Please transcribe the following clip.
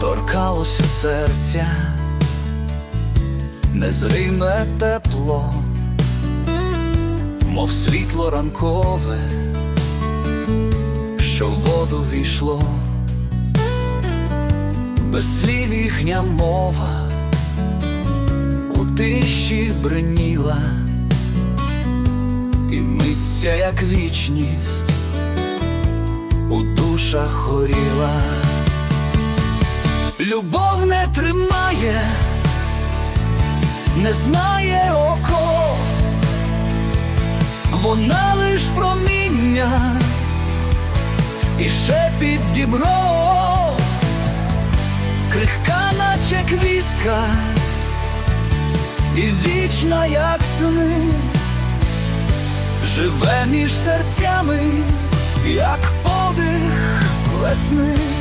торкалося серця, незриме тепло, мов світло ранкове, що в воду війшло, без слів їхня мова у тиші бриніла, і миться, як вічність, у душах горіла. Любов не тримає, не знає оков, вона лиш проміння і шепіт дібров, крихка, наче квітка, і вічна, як сни, живе між серцями, як подих весни.